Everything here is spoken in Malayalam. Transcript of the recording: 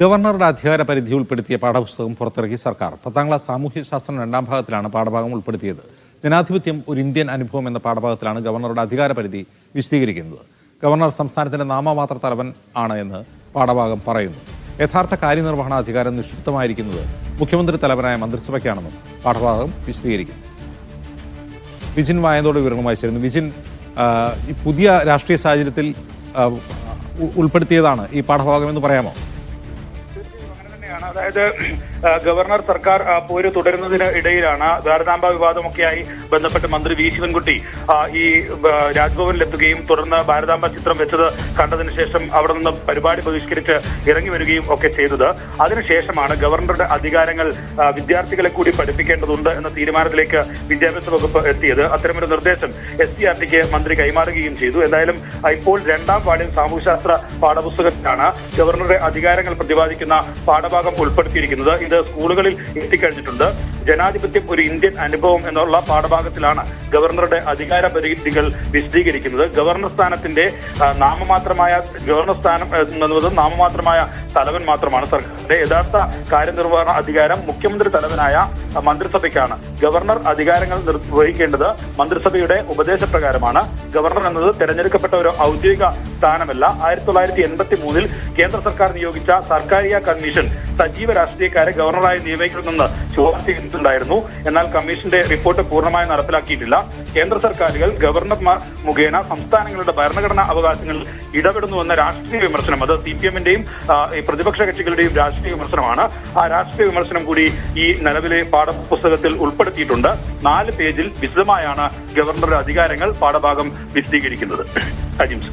ഗവർണറുടെ അധികാര പരിധി ഉൾപ്പെടുത്തിയ പാഠപുസ്തകം പുറത്തിറക്കി സർക്കാർ. പത്താം ക്ലാസ് സാമൂഹ്യശാസ്ത്രം രണ്ടാം ഭാഗത്തിലാണ് പാഠഭാഗം ഉൾപ്പെടുത്തിയത്. ജനാധിപത്യം ഒരു ഇന്ത്യൻ അനുഭവം എന്ന പാഠഭാഗത്തിലാണ് ഗവർണറുടെ അധികാര പരിധി വിശദീകരിക്കുന്നത്. ഗവർണർ സംസ്ഥാനത്തിന്റെ നാമമാത്ര തലവൻ ആണ് എന്ന് പാഠഭാഗം പറയുന്നു. യഥാർത്ഥ കാര്യനിർവഹണ അധികാരം നിക്ഷിപ്തമായിരിക്കുന്നത് മുഖ്യമന്ത്രി തലവനായ മന്ത്രിസഭയ്ക്കാണെന്നും പാഠഭാഗം വിശദീകരിക്കുന്നു. വിജിൻ വായനോട് വിവരങ്ങളുമായി ചേരുന്നു. വിജിൻ ഈ പുതിയ രാഷ്ട്രീയ സാഹചര്യത്തിൽ ഉൾപ്പെടുത്തിയതാണ് ഈ പാഠഭാഗം എന്ന് പറയാമോ? അതായത് ഗവർണർ സർക്കാർ പോര് തുടരുന്നതിന് ഇടയിലാണ് ധാരണാമ്പ വിവാദമൊക്കെയായി ബന്ധപ്പെട്ട് മന്ത്രി വി. ശിവൻകുട്ടി ഈ രാജ്ഭവനിലെത്തുകയും തുടർന്ന് ഭാരതാംബ ചിത്രം വെച്ചത് കണ്ടതിന് ശേഷം അവിടെ നിന്ന് പരിപാടി ബഹിഷ്കരിച്ച് ഇറങ്ങി വരികയും ഒക്കെ ചെയ്തത്. അതിനുശേഷമാണ് ഗവർണറുടെ അധികാരങ്ങൾ വിദ്യാർത്ഥികളെ കൂടി പഠിപ്പിക്കേണ്ടതുണ്ട് എന്ന തീരുമാനത്തിലേക്ക് വിദ്യാഭ്യാസ വകുപ്പ് എത്തിയത്. അത്തരമൊരു നിർദ്ദേശം എസ് സി ആർ ടിക്ക് മന്ത്രി കൈമാറുകയും ചെയ്തു. എന്തായാലും ഇപ്പോൾ രണ്ടാം പാഠ്യം സാമൂഹ്യശാസ്ത്ര പാഠപുസ്തകത്തിലാണ് ഗവർണറുടെ അധികാരങ്ങൾ പ്രതിപാദിക്കുന്ന പാഠഭാഗം ഉൾപ്പെടുത്തിയിരിക്കുന്നത് ഇത് സ്കൂളുകളിൽ എത്തിക്കഴിഞ്ഞിട്ടുണ്ട്. ജനാധിപത്യം ഒരു ഇന്ത്യൻ അനുഭവം എന്നുള്ള പാഠഭാഗത്തിലാണ് ഗവർണറുടെ അധികാര പരിധികൾ വിശദീകരിക്കുന്നത്. ഗവർണർ സ്ഥാനത്തിന്റെ നാമമാത്രമായ ഗവർണർ സ്ഥാനം എന്നത് നാമമാത്രമായ തലവൻ മാത്രമാണ് സർക്കാരിന്റെ. യഥാർത്ഥ കാര്യനിർവഹണ അധികാരം മുഖ്യമന്ത്രി തലവനായ മന്ത്രിസഭയ്ക്കാണ്. ഗവർണർ അധികാരങ്ങൾ നിർവഹിക്കേണ്ടത് മന്ത്രിസഭയുടെ ഉപദേശപ്രകാരമാണ്. ഗവർണർ എന്നത് തെരഞ്ഞെടുക്കപ്പെട്ട ഒരു ഔദ്യോഗിക സ്ഥാനമല്ല. ആയിരത്തി തൊള്ളായിരത്തി എൺപത്തി മൂന്നിൽ കേന്ദ്ര സർക്കാർ നിയോഗിച്ച സർക്കാരിയ കമ്മീഷൻ സജീവ രാഷ്ട്രീയക്കാരെ ഗവർണറായി നിയമിക്കണമെന്ന് ശുപാർശ ചെയ്തിട്ടുണ്ടായിരുന്നു. എന്നാൽ കമ്മീഷന്റെ റിപ്പോർട്ട് പൂർണമായി നടപ്പിലാക്കിയിട്ടില്ല. കേന്ദ്ര സർക്കാരുകൾ ഗവർണർമാർ മുഖേന സംസ്ഥാനങ്ങളുടെ ഭരണഘടനാ അവകാശങ്ങളിൽ ഇടപെടുന്നുവെന്ന രാഷ്ട്രീയ വിമർശനം അത് സി പി എമ്മിന്റെയും പ്രതിപക്ഷ കക്ഷികളുടെയും രാഷ്ട്രീയ വിമർശനമാണ്. ആ രാഷ്ട്രീയ വിമർശനം കൂടി ഈ നിലവിലെ പാഠപുസ്തകത്തിൽ ഉൾപ്പെടുത്തിയിട്ടുണ്ട്. നാല് പേജിൽ വിശദമായാണ് ഗവർണറുടെ അധികാരങ്ങൾ പാഠഭാഗം വിശദീകരിക്കുന്നത്. അജിംസ്